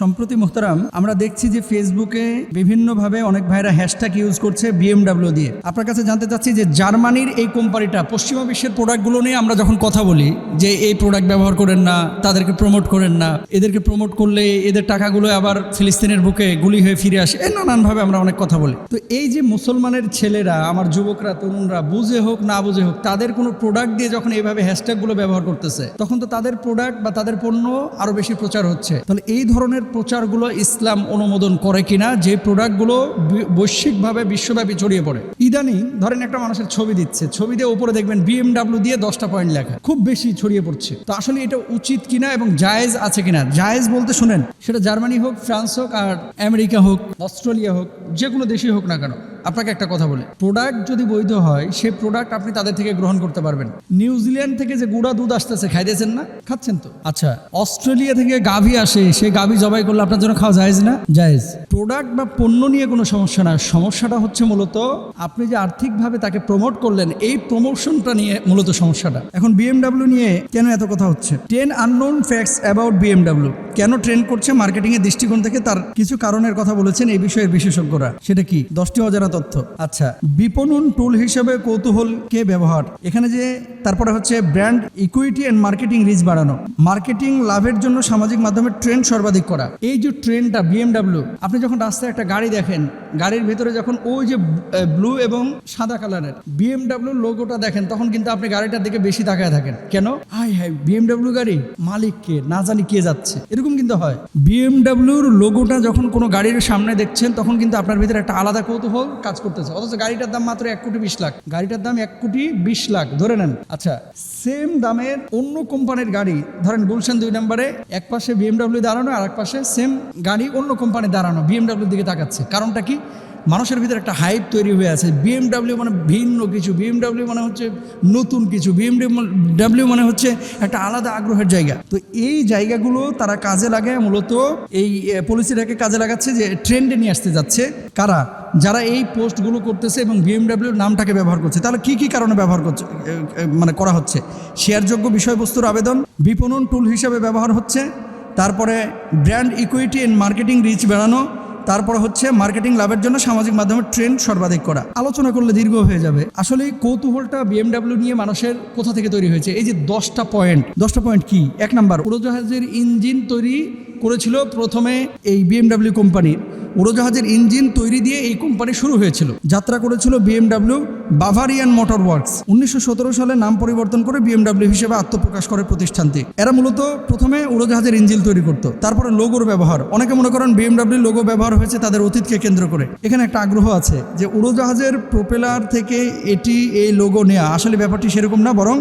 সম্প্রতি মোহতারাম, আমরা দেখছি যে ফেসবুকে বিভিন্নভাবে অনেক ভাইরা হ্যাশট্যাগ ইউজ করছে বিএমডাব্লিউ দিয়ে। আপনার কাছে জানতে চাচ্ছি যে জার্মানির এই কোম্পানিটা, পশ্চিমা বিশ্বের প্রোডাক্টগুলো নিয়ে আমরা যখন কথা বলি, যে এই প্রোডাক্ট ব্যবহার করেন না, তাদেরকে প্রমোট করেন না, এদেরকে প্রমোট করলে এদের টাকাগুলো আবার ফিলিস্তিনের বুকে গুলি হয়ে ফিরে আসে, এ নানানভাবে আমরা অনেক কথা বলি। তো এই যে মুসলমানের ছেলেরা, আমার যুবকরা, তরুণরা, বুঝে হোক না বুঝে হোক, তাদের কোনো প্রোডাক্ট দিয়ে যখন এইভাবে হ্যাশট্যাগুলো ব্যবহার করতেছে, তখন তো তাদের প্রোডাক্ট বা তাদের পণ্য আরও বেশি প্রচার হচ্ছে। তাহলে এই ধরনের প্রচারগুলো ইসলাম অনুমোদন করে কিনা, যে প্রোডাক্টগুলো বৈশ্বিকভাবে বিশ্বব্যাপী ছড়িয়ে পড়ে। ইদানি ধরেন একটা মানুষের ছবি দিচ্ছে, ছবি দিয়ে উপরে দেখবেন বিএমডাব্লিউ দিয়ে দশটা পয়েন্ট লেখা, খুব বেশি ছড়িয়ে পড়ছে। তো আসলে এটা উচিত কিনা এবং জায়েজ আছে কিনা? জায়েজ বলতে শুনেন, সেটা জার্মানি হোক, ফ্রান্স হোক আর আমেরিকা হোক, অস্ট্রেলিয়া হোক, যে কোনো দেশই হোক না কেন। আপনাকে একটা কথা বলে। প্রোডাক্ট যদি বৈধ হয়, সে প্রোডাক্ট আপনি তাদের থেকে গ্রহণ করতে পারবেন। নিউজিল্যান্ড থেকে যে গুঁড়া দুধ আসতেছে, খাইতেছেন না? খাচ্ছেন তো? আচ্ছা অস্ট্রেলিয়া থেকে গাভী আসে, সে গাভী জবাই করলে আপনার জন্য খাওয়া জায়েজ না? জায়েজ। প্রোডাক্ট বা পণ্য নিয়ে কোনো সমস্যা না। সমস্যাটা হচ্ছে মূলত, আপনি যে আর্থিকভাবে তাকে প্রমোট করলেন, এই প্রমোশনটা নিয়ে মূলত সমস্যাটা। এখন বিএমডাব্লিউ নিয়ে কেন এত কথা হচ্ছে? Ten unknown facts about BMW কেন ট্রেন্ড করছে মার্কেটিং এর দৃষ্টিকোণ থেকে? তার কিছু কারণের কথা বলেছেন এই বিষয়ের বিশেষজ্ঞরা। সেটা কি? দশটি অজানা তথ্য। আচ্ছা বিপণন টুল হিসেবে কৌতূহলকে ব্যবহার? এখানে যে, তারপরে হচ্ছে brand equity and marketing reach বাড়ানো। মার্কেটিং লাভের জন্য সামাজিক মাধ্যমে ট্রেন্ড সর্বাধিক করা। এই যে ট্রেন্ডটা বিএমডাব্লিউ আপনি যখন রাস্তায় একটা গাড়ি দেখেন, গাড়ির ভিতরে যখন ওই যে ব্লু এবং সাদা কালারের বিএমডাব্লিউ লোগোটা দেখেন, তখন কিন্তু আপনি গাড়িটার দিকে বেশি তাকায় থাকেন। কেন? হাই হাই বিএমডাব্লিউ গাড়ি মালিক কে? না জানি কে যাচ্ছে। এরকম কিন্তু হয়। বিএমডাব্লিউর লোগোটা যখন কোনো গাড়ির সামনে দেখছেন, তখন কিন্তু আপনার ভিতরে একটা আলাদা কৌতূহল কাজ করতেছে। অথচ গাড়িটার দাম মাত্র এক কোটি বিশ লাখ। গাড়িটার দাম এক কোটি বিশ লাখ। ধরে নেন। আচ্ছা সেম দামের অন্য কোম্পানির গাড়ি, ধরেন গুলশান দুই নম্বরে, এক পাশে বিএমডাব্লিউ দাঁড়ানো আর এক পাশে সেম গাড়ি অন্য কোম্পানি দাঁড়ানো বিএমডাব্লিউর দিকে তাকাচ্ছে। কারণটা কি? মানুষের ভিতরে একটা হাইপ তৈরি হয়ে আছে। বিএমডাব্লিউ মানে ভিন্ন কিছু। বিএমডাব্লিউ মানে হচ্ছে নতুন কিছু। বিএমডাব্লিউ মানে হচ্ছে একটা আলাদা আগ্রহের জায়গা। তো এই জায়গাগুলো তারা কাজে লাগে মূলত এই পলিসিটাকে কাজে লাগাচ্ছে যে ট্রেন্ডে নিয়ে আসতে যাচ্ছে। কারা? যারা এই পোস্টগুলো করতেছে এবং বিএমডাব্লিউর নামটাকে ব্যবহার করছে। তাহলে কি কি কারণে ব্যবহার করছে? মানে করা হচ্ছে? শেয়ারযোগ্য বিষয়বস্তুর আবেদন, বিপণন টুল হিসেবে ব্যবহার হচ্ছে। তারপরে brand equity and marketing reach বাড়ানো তারপর হচ্ছে মার্কেটিং লাভের জন্য সামাজিক মাধ্যমে ট্রেন্ড সর্বাধিক করা। আলোচনা করলে দীর্ঘ হয়ে যাবে। আসলে কৌতূহলটা বিএমডাব্লিউ নিয়ে মানুষের কোথা থেকে তৈরি হয়েছে? এই যে দশটা পয়েন্ট দশটা পয়েন্ট কি? এক নাম্বার, উড়োজাহাজের ইঞ্জিন তৈরি করেছিল প্রথমে এই বিএমডাব্লিউ কোম্পানি উড়োজাহাজের ইঞ্জিন তৈরি দিয়ে এই কোম্পানি শুরু হয়েছিল। যাত্রা করেছিল বিএমডাব্লিউ বাভারিয়ান মোটর ওয়ার্কস উনিশশো সতেরো সালে নাম পরিবর্তন করে বিএমডাব্লিউ হিসেবে আত্মপ্রকাশ করে প্রতিষ্ঠানটি। এরা মূলত প্রথমে উড়োজাহাজের ইঞ্জিন তৈরি করতো, তারপরে লোগোর ব্যবহার। অনেকে মনে করেন বিএমডাব্লিউ লোগো ব্যবহার হয়েছে তাদের অতীতকে কেন্দ্র করে। এখানে একটা আগ্রহ আছে যে উড়োজাহাজের প্রোপেলার থেকে এটি এই লোগো নেওয়া আসলে ব্যাপারটি সেরকম না, বরং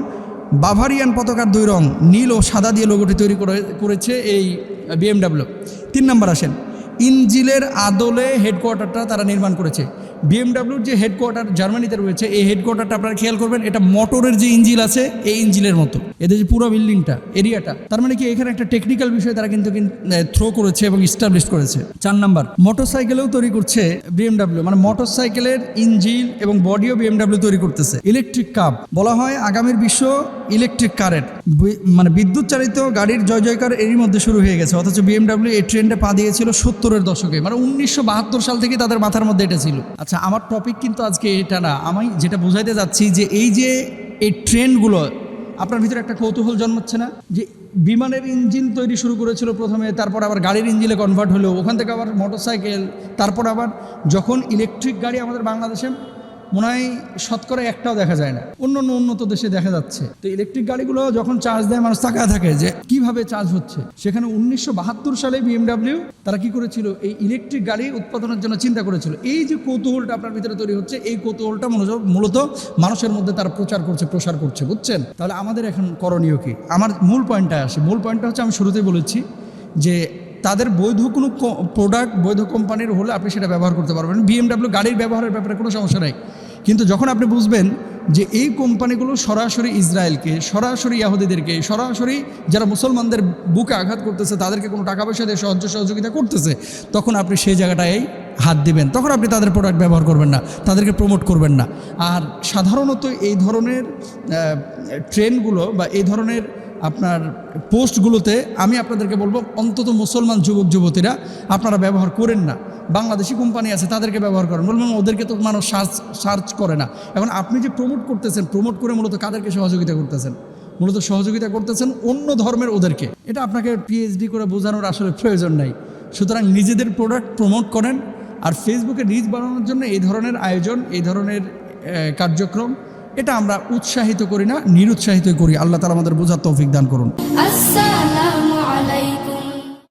বাভারিয়ান পতাকার দুই রং, নীল ও সাদা দিয়ে লোগোটি তৈরি করে, করেছে এই বিএমডাব্লিউ। তিন নম্বর আসেন। ইঞ্জিলের আদলে হেডকোয়ার্টারটা তারা নির্মাণ করেছে। বিএমডাব্লিউর যে হেডকোয়ার্টার জার্মানিতে রয়েছে, এই হেডকোয়ার্টারটা আপনারা খেয়াল করবেন, এটা মোটরের যে ইঞ্জিল আছে, এই ইঞ্জিলের মতো। এদের যে পুরো বিল্ডিংটা, এরিয়াটা। তার মানে কি এখানে একটা টেকনিক্যাল বিষয় তারা কিন্তু থ্রো করেছে এবং ইস্টাবলিশ করেছে। চার নাম্বার মোটরসাইকেলেও তৈরি করছে বিএমডাব্লিউ মানে মোটরসাইকেলের ইঞ্জিন এবং বডিও বিএমডাব্লিউ তৈরি করতেছে। ইলেকট্রিক কাপ বলা হয় আগামীর বিশ্ব ইলেকট্রিক কারের মানে বিদ্যুৎ চালিত গাড়ির জয় জয়কার এরই মধ্যে শুরু হয়ে গেছে। অথচ বিএমডাব্লিউ এই ট্রেন্ডে পা দিয়েছিল সত্তরের দশকে মানে উনিশশো বাহাত্তর সাল থেকে তাদের মাথার মধ্যে এটা ছিল। আচ্ছা আমার টপিক কিন্তু আজকে এটা না। আমি যেটা বোঝাইতে যাচ্ছি যে এই যে এই ট্রেন্ডগুলো আপনার ভিতরে একটা কৌতূহল জন্মাচ্ছে না? যে বিমানের ইঞ্জিন তৈরি শুরু করেছিল প্রথমে, তারপর আবার গাড়ির ইঞ্জিনে কনভার্ট হলো, ওখান থেকে আবার মোটরসাইকেল তারপর আবার যখন ইলেকট্রিক গাড়ি আমাদের বাংলাদেশে মনে হয় শতকরা একটাও দেখা যায় না। অন্য অন্য উন্নত দেশে দেখা যাচ্ছে। তো ইলেকট্রিক গাড়িগুলো যখন চার্জ দেয়, মানুষ তাকায় থাকে যে কীভাবে চার্জ হচ্ছে। সেখানে উনিশশো বাহাত্তর সালে বিএমডাব্লিউ তারা কি করেছিল? এই ইলেকট্রিক গাড়ি উৎপাদনের জন্য চিন্তা করেছিল। এই যে কৌতূহলটা আপনার ভিতরে তৈরি হচ্ছে, এই কৌতূহলটা মূলত মানুষের মধ্যে তারা প্রচার করছে, প্রসার করছে, বুঝছেন? তাহলে আমাদের এখন করণীয় কি? আমার মূল পয়েন্টটা আসে। মূল পয়েন্টটা হচ্ছে আমি শুরুতেই বলেছি যে তাদের বৈধ কোনো প্রোডাক্ট বৈধ কোম্পানির হলে আপনি সেটা ব্যবহার করতে পারবেন। বিএমডাব্লিউ গাড়ির ব্যবহারের ব্যাপারে কোনো সমস্যা নাই। কিন্তু যখন আপনি বুঝবেন যে এই কোম্পানিগুলো সরাসরি ইসরায়েলকে, সরাসরি ইয়াহুদিদেরকে, সরাসরি যারা মুসলমানদের বুকে আঘাত করতেছে, তাদেরকে কোনো টাকা পয়সা দিয়ে সাহায্য সহযোগিতা করতেছে, তখন আপনি সেই জায়গাটায় হাত দিবেন। তখন আপনি তাদের প্রোডাক্ট ব্যবহার করবেন না, তাদেরকে প্রমোট করবেন না। আর সাধারণত এই ধরনের ট্রেনগুলো বা এই ধরনের আপনার পোস্টগুলোতে আমি আপনাদেরকে বলব, অন্তত মুসলমান যুবক যুবতীরা আপনারা ব্যবহার করেন না। বাংলাদেশি কোম্পানি আছে, তাদেরকে ব্যবহার করেন। বলবেন ওদেরকে তো মানুষ সার্চ সার্চ করে না। এখন আপনি যে প্রমোট করতেছেন প্রমোট করে মূলত কাদেরকে সহযোগিতা করতেছেন? মূলত সহযোগিতা করতেছেন অন্য ধর্মের ওদেরকে। এটা আপনাকে পিএইচডি করে বোঝানোর আসলে প্রয়োজন নাই। সুতরাং নিজেদের প্রোডাক্ট প্রমোট করেন, আর ফেসবুকে রিচ বাড়ানোর জন্য এই ধরনের আয়োজন, এই ধরনের কার্যক্রম, এটা আমরা উৎসাহিত করি না, নিরুৎসাহিত করি। আল্লাহ তালা আমাদের বোঝার তৌফিক দান করুন। আচ্ছা।